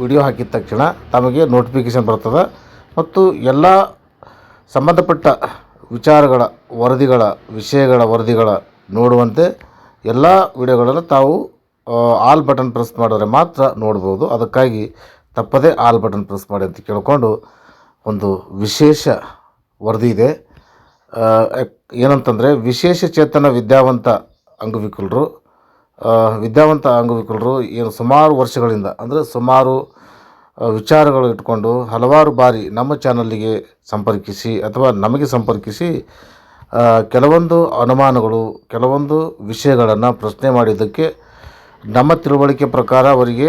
Video ಹಾಕಿದ ತಕ್ಷಣ ತಮಗೆ ನೋಟಿಫಿಕೇಷನ್ ಬರ್ತದೆ. ಮತ್ತು ಎಲ್ಲ ಸಂಬಂಧಪಟ್ಟ ವಿಚಾರಗಳ, ವರದಿಗಳ, ವಿಷಯಗಳ ವರದಿಗಳ ನೋಡುವಂತೆ ಎಲ್ಲ ವಿಡಿಯೋಗಳನ್ನು ತಾವು ಆಲ್ ಬಟನ್ ಪ್ರೆಸ್ ಮಾಡಿದ್ರೆ ಮಾತ್ರ ನೋಡ್ಬೋದು. ಅದಕ್ಕಾಗಿ ತಪ್ಪದೇ ಆಲ್ ಬಟನ್ ಪ್ರೆಸ್ ಮಾಡಿ ಅಂತ ಕೇಳಿಕೊಂಡು ಒಂದು ವಿಶೇಷ ವರದಿ ಇದೆ. ಏನಂತಂದರೆ ವಿಶೇಷ ಚೇತನ ವಿದ್ಯಾವಂತ ಅಂಗವಿಕಲರು ವಿದ್ಯಾವಂತ ಅಂಗವಿಕಲರು ಏನು ಸುಮಾರು ವರ್ಷಗಳಿಂದ, ಅಂದರೆ ಸುಮಾರು ವಿಚಾರಗಳು ಇಟ್ಕೊಂಡು ಹಲವಾರು ಬಾರಿ ನಮ್ಮ ಚಾನಲ್ಲಿಗೆ ಸಂಪರ್ಕಿಸಿ ಅಥವಾ ನಮಗೆ ಸಂಪರ್ಕಿಸಿ ಕೆಲವೊಂದು ಅನುಮಾನಗಳು, ಕೆಲವೊಂದು ವಿಷಯಗಳನ್ನು ಪ್ರಶ್ನೆ ಮಾಡಿದ್ದಕ್ಕೆ ನಮ್ಮ ತಿಳುವಳಿಕೆ ಪ್ರಕಾರ ಅವರಿಗೆ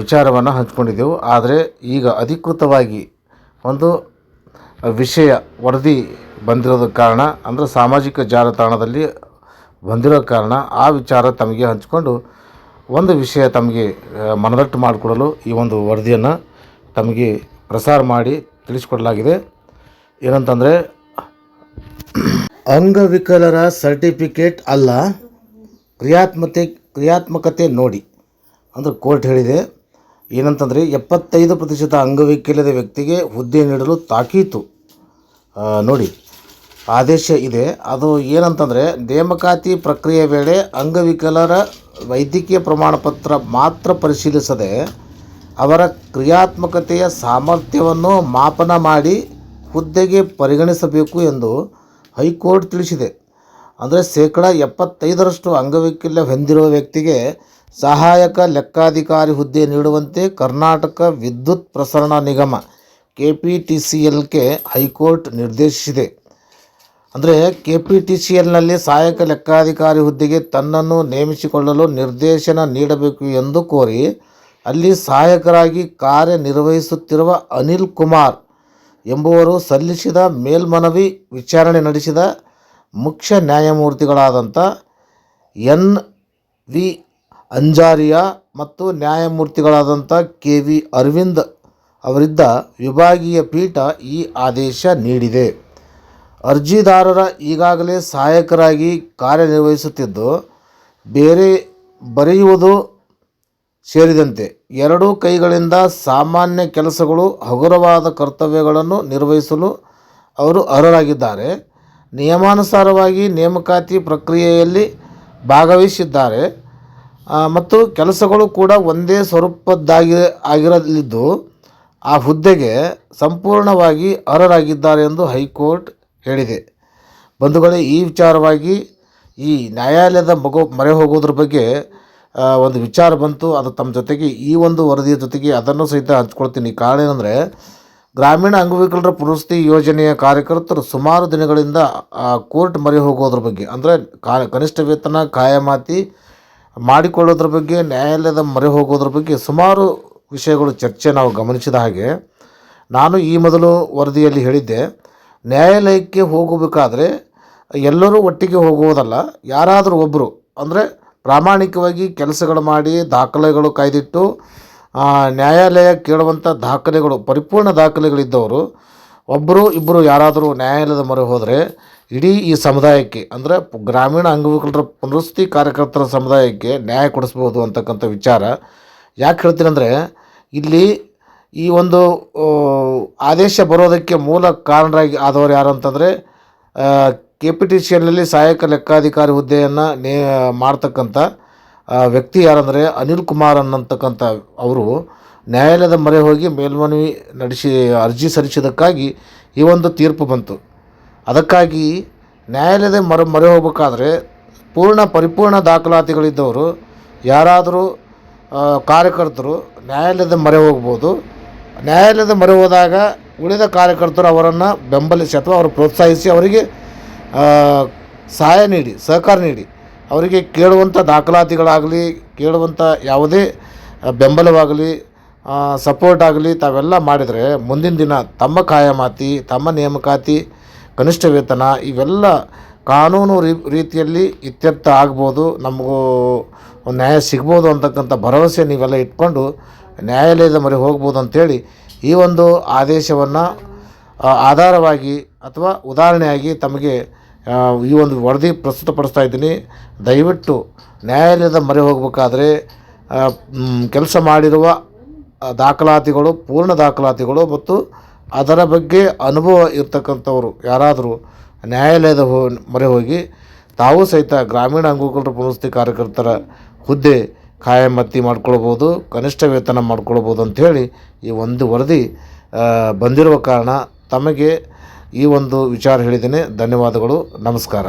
ವಿಚಾರವನ್ನು ಹಂಚ್ಕೊಂಡಿದ್ದೆವು. ಆದರೆ ಈಗ ಅಧಿಕೃತವಾಗಿ ಒಂದು ವಿಷಯ ವರದಿ ಬಂದಿರೋದ ಕಾರಣ, ಅಂದರೆ ಸಾಮಾಜಿಕ ಜಾಲತಾಣದಲ್ಲಿ ಬಂದಿರೋ ಕಾರಣ ಆ ವಿಚಾರ ತಮಗೆ ಹಂಚಿಕೊಂಡು ಒಂದು ವಿಷಯ ತಮಗೆ ಮನದಟ್ಟು ಮಾಡಿಕೊಡಲು ಈ ಒಂದು ವರದಿಯನ್ನು ತಮಗೆ ಪ್ರಸಾರ ಮಾಡಿ ತಿಳಿಸ್ಕೊಡಲಾಗಿದೆ. ಏನಂತಂದರೆ, ಅಂಗವಿಕಲರ ಸರ್ಟಿಫಿಕೇಟ್ ಅಲ್ಲ, ಕ್ರಿಯಾತ್ಮತೆ, ಕ್ರಿಯಾತ್ಮಕತೆ ನೋಡಿ ಅಂದರೆ ಕೋರ್ಟ್ ಹೇಳಿದೆ. ಏನಂತಂದರೆ, ಎಪ್ಪತ್ತೈದು ಪ್ರತಿಶತ ಅಂಗವಿಕಲದ ವ್ಯಕ್ತಿಗೆ ಹುದ್ದೆ ನೀಡಲು ತಾಕೀತು ನೋಡಿ. ಆದೇಶ ಇದೆ. ಅದು ಏನಂತಂದರೆ, ನೇಮಕಾತಿ ಪ್ರಕ್ರಿಯೆ ವೇಳೆ ಅಂಗವಿಕಲರ ವೈದ್ಯಕೀಯ ಪ್ರಮಾಣಪತ್ರ ಮಾತ್ರ ಪರಿಶೀಲಿಸದೆ ಅವರ ಕ್ರಿಯಾತ್ಮಕತೆಯ ಸಾಮರ್ಥ್ಯವನ್ನು ಮಾಪನ ಮಾಡಿ ಹುದ್ದೆಗೆ ಪರಿಗಣಿಸಬೇಕು ಎಂದು ಹೈಕೋರ್ಟ್ ತಿಳಿಸಿದೆ. ಅಂದರೆ ಶೇಕಡ ಎಪ್ಪತ್ತೈದರಷ್ಟು ಅಂಗವೈಕಲ್ಯ ಹೊಂದಿರುವ ವ್ಯಕ್ತಿಗೆ ಸಹಾಯಕ ಲೆಕ್ಕಾಧಿಕಾರಿ ಹುದ್ದೆ ನೀಡುವಂತೆ ಕರ್ನಾಟಕ ವಿದ್ಯುತ್ ಪ್ರಸರಣ ನಿಗಮ ಕೆ ಪಿ ಟಿ ಸಿ ಎಲ್ಗೆ ಹೈಕೋರ್ಟ್ ನಿರ್ದೇಶಿಸಿದೆ. ಅಂದರೆ ಕೆ ಪಿ ಟಿ ಸಿ ಎಲ್ನಲ್ಲಿ ಸಹಾಯಕ ಲೆಕ್ಕಾಧಿಕಾರಿ ಹುದ್ದೆಗೆ ತನ್ನನ್ನು ನೇಮಿಸಿಕೊಳ್ಳಲು ನಿರ್ದೇಶನ ನೀಡಬೇಕು ಎಂದು ಕೋರಿ ಅಲ್ಲಿ ಸಹಾಯಕರಾಗಿ ಕಾರ್ಯನಿರ್ವಹಿಸುತ್ತಿರುವ ಅನಿಲ್ ಕುಮಾರ್ ಎಂಬುವರು ಸಲ್ಲಿಸಿದ ಮೇಲ್ಮನವಿ ವಿಚಾರಣೆ ನಡೆಸಿದ ಮುಖ್ಯ ನ್ಯಾಯಮೂರ್ತಿಗಳಾದಂಥ ಎನ್ ವಿ ಅಂಜಾರಿಯಾ ಮತ್ತು ನ್ಯಾಯಮೂರ್ತಿಗಳಾದಂಥ ಕೆ ವಿ ಅರವಿಂದ್ ಅವರಿದ್ದ ವಿಭಾಗೀಯ ಪೀಠ ಈ ಆದೇಶ ನೀಡಿದೆ. ಅರ್ಜಿದಾರರ ಈಗಾಗಲೇ ಸಹಾಯಕರಾಗಿ ಕಾರ್ಯನಿರ್ವಹಿಸುತ್ತಿದ್ದು, ಬೇರೆ ಬರೆಯುವುದು ಸೇರಿದಂತೆ ಎರಡೂ ಕೈಗಳಿಂದ ಸಾಮಾನ್ಯ ಕೆಲಸಗಳು ಹಗುರವಾದ ಕರ್ತವ್ಯಗಳನ್ನು ನಿರ್ವಹಿಸಲು ಅವರು ಅರ್ಹರಾಗಿದ್ದಾರೆ. ನಿಯಮಾನುಸಾರವಾಗಿ ನೇಮಕಾತಿ ಪ್ರಕ್ರಿಯೆಯಲ್ಲಿ ಭಾಗವಹಿಸಿದ್ದಾರೆ. ಮತ್ತು ಕೆಲಸಗಳು ಕೂಡ ಒಂದೇ ಸ್ವರೂಪದ್ದಾಗಿ ಆಗಿರಲಿದ್ದು, ಆ ಹುದ್ದೆಗೆ ಸಂಪೂರ್ಣವಾಗಿ ಅರ್ಹರಾಗಿದ್ದಾರೆ ಎಂದು ಹೈಕೋರ್ಟ್ ಹೇಳಿದೆ. ಬಂಧುಗಳೇ, ಈ ವಿಚಾರವಾಗಿ ಈ ನ್ಯಾಯಾಲಯದ ಮಗು ಮರೆ ಹೋಗೋದ್ರ ಬಗ್ಗೆ ಒಂದು ವಿಚಾರ ಬಂತು. ಅದು ತಮ್ಮ ಜೊತೆಗೆ, ಈ ಒಂದು ವರದಿಯ ಜೊತೆಗೆ ಅದನ್ನು ಸಹಿತ ಹಂಚ್ಕೊಳ್ತೀನಿ. ಕಾರಣ ಏನಂದರೆ, ಗ್ರಾಮೀಣ ಅಂಗವಿಕಲರ ಪುನರ್ವಸತಿ ಯೋಜನೆಯ ಕಾರ್ಯಕರ್ತರು ಸುಮಾರು ದಿನಗಳಿಂದ ಕೋರ್ಟ್ ಮರೆ ಹೋಗೋದ್ರ ಬಗ್ಗೆ, ಅಂದರೆ ಕಾ, ಕನಿಷ್ಠ ವೇತನ ಕಾಯಮಾತಿ ಮಾಡಿಕೊಳ್ಳೋದ್ರ ಬಗ್ಗೆ, ನ್ಯಾಯಾಲಯದ ಮೊರೆ ಹೋಗೋದ್ರ ಬಗ್ಗೆ ಸುಮಾರು ವಿಷಯಗಳು ಚರ್ಚೆ ನಾವು ಗಮನಿಸಿದ ಹಾಗೆ, ನಾನು ಈ ಮೊದಲು ವರದಿಯಲ್ಲಿ ಹೇಳಿದ್ದೆ. ನ್ಯಾಯಾಲಯಕ್ಕೆ ಹೋಗಬೇಕಾದ್ರೆ ಎಲ್ಲರೂ ಒಟ್ಟಿಗೆ ಹೋಗುವುದಲ್ಲ, ಯಾರಾದರೂ ಒಬ್ಬರು ಅಂದರೆ ಪ್ರಾಮಾಣಿಕವಾಗಿ ಕೆಲಸಗಳು ಮಾಡಿ ದಾಖಲೆಗಳು ಕಾಯ್ದಿಟ್ಟು ನ್ಯಾಯಾಲಯ ಕೇಳುವಂಥ ದಾಖಲೆಗಳು, ಪರಿಪೂರ್ಣ ದಾಖಲೆಗಳಿದ್ದವರು ಒಬ್ಬರು ಇಬ್ಬರು ಯಾರಾದರೂ ನ್ಯಾಯಾಲಯದ ಮೊರೆ ಹೋದರೆ, ಇಡೀ ಈ ಸಮುದಾಯಕ್ಕೆ, ಅಂದರೆ ಗ್ರಾಮೀಣ ಅಂಗವಿಕಲರ ಪುನರ್ವಸತಿ ಕಾರ್ಯಕರ್ತರ ಸಮುದಾಯಕ್ಕೆ ನ್ಯಾಯ ಕೊಡಿಸ್ಬೋದು ಅಂತಕ್ಕಂಥ ವಿಚಾರ. ಯಾಕೆ ಹೇಳ್ತೀನಿ ಅಂದರೆ ಇಲ್ಲಿ ಈ ಒಂದು ಆದೇಶ ಬರೋದಕ್ಕೆ ಮೂಲ ಕಾರಣರಾಗಿ ಆದವರು ಯಾರು ಅಂತಂದರೆ ಕೆ ಪಿ ಟಿ ಸಿ ಎಲ್ನಲ್ಲಿ ಸಹಾಯಕ ಲೆಕ್ಕಾಧಿಕಾರಿ ಹುದ್ದೆಯನ್ನು ನೇ ಮಾಡ್ತಕ್ಕಂಥ ವ್ಯಕ್ತಿ ಯಾರಂದರೆ ಅನಿಲ್ ಕುಮಾರ್ ಅನ್ನತಕ್ಕಂಥ ಅವರು ನ್ಯಾಯಾಲಯದ ಮೊರೆ ಹೋಗಿ ಮೇಲ್ಮನವಿ ನಡೆಸಿ, ಅರ್ಜಿ ಸಲ್ಲಿಸಿದ್ದಕ್ಕಾಗಿ ಈ ಒಂದು ತೀರ್ಪು ಬಂತು. ಅದಕ್ಕಾಗಿ ನ್ಯಾಯಾಲಯದ ಮೊರೆ ಮೊರೆ ಹೋಗಬೇಕಾದ್ರೆ ಪೂರ್ಣ ಪರಿಪೂರ್ಣ ದಾಖಲಾತಿಗಳಿದ್ದವರು ಯಾರಾದರೂ ಕಾರ್ಯಕರ್ತರು ನ್ಯಾಯಾಲಯದ ಮೊರೆ ಹೋಗ್ಬೋದು. ನ್ಯಾಯಾಲಯದ ಮೊರೆ ಹೋದಾಗ ಉಳಿದ ಕಾರ್ಯಕರ್ತರು ಅವರನ್ನು ಬೆಂಬಲಿಸಿ ಅಥವಾ ಅವರು ಪ್ರೋತ್ಸಾಹಿಸಿ ಅವರಿಗೆ ಸಹಾಯ ನೀಡಿ, ಸಹಕಾರ ನೀಡಿ, ಅವರಿಗೆ ಕೇಳುವಂಥ ದಾಖಲಾತಿಗಳಾಗಲಿ ಕೇಳುವಂಥ ಯಾವುದೇ ಬೆಂಬಲವಾಗಲಿ ಸಪೋರ್ಟ್ ಆಗಲಿ ತಾವೆಲ್ಲ ಮಾಡಿದರೆ ಮುಂದಿನ ದಿನ ತಮ್ಮ ಕಾಯಮಾತಿ ತಮ್ಮ ನೇಮಕಾತಿ, ಕನಿಷ್ಠ ವೇತನ ಇವೆಲ್ಲ ಕಾನೂನು ರೀತಿಯಲ್ಲಿ ಇತ್ಯರ್ಥ ಆಗ್ಬೋದು. ನಮಗೂ ನ್ಯಾಯ ಸಿಗ್ಬೋದು ಅಂತಕ್ಕಂಥ ಭರವಸೆ ನೀವೆಲ್ಲ ಇಟ್ಕೊಂಡು ನ್ಯಾಯಾಲಯದ ಮೊರೆ ಹೋಗ್ಬೋದು ಅಂಥೇಳಿ ಈ ಒಂದು ಆದೇಶವನ್ನು ಆಧಾರವಾಗಿ ಅಥವಾ ಉದಾಹರಣೆಯಾಗಿ ತಮಗೆ ಈ ಒಂದು ವರದಿ ಪ್ರಸ್ತುತಪಡಿಸ್ತಾ ಇದ್ದೀನಿ. ದಯವಿಟ್ಟು ನ್ಯಾಯಾಲಯದ ಮೊರೆ ಹೋಗಬೇಕಾದ್ರೆ ಕೆಲಸ ಮಾಡಿರುವ ದಾಖಲಾತಿಗಳು, ಪೂರ್ಣ ದಾಖಲಾತಿಗಳು ಮತ್ತು ಅದರ ಬಗ್ಗೆ ಅನುಭವ ಇರ್ತಕ್ಕಂಥವ್ರು ಯಾರಾದರೂ ನ್ಯಾಯಾಲಯದ ಹೋ, ಮೊರೆ ಹೋಗಿ ತಾವು ಸಹಿತ ಗ್ರಾಮೀಣ ಅಂಗವಿಕಲರ ಪುನರ್ವಸತಿ ಕಾರ್ಯಕರ್ತರ ಹುದ್ದೆ ಖಾಯಮತ್ತಿ ಮಾಡ್ಕೊಳ್ಬೋದು, ಕನಿಷ್ಠ ವೇತನ ಮಾಡ್ಕೊಳ್ಬೋದು ಅಂಥೇಳಿ ಈ ಒಂದು ವರದಿ ಬಂದಿರುವ ಕಾರಣ ತಮಗೆ ಈ ಒಂದು ವಿಚಾರ ಹೇಳಿದ್ದೇನೆ. ಧನ್ಯವಾದಗಳು. ನಮಸ್ಕಾರ.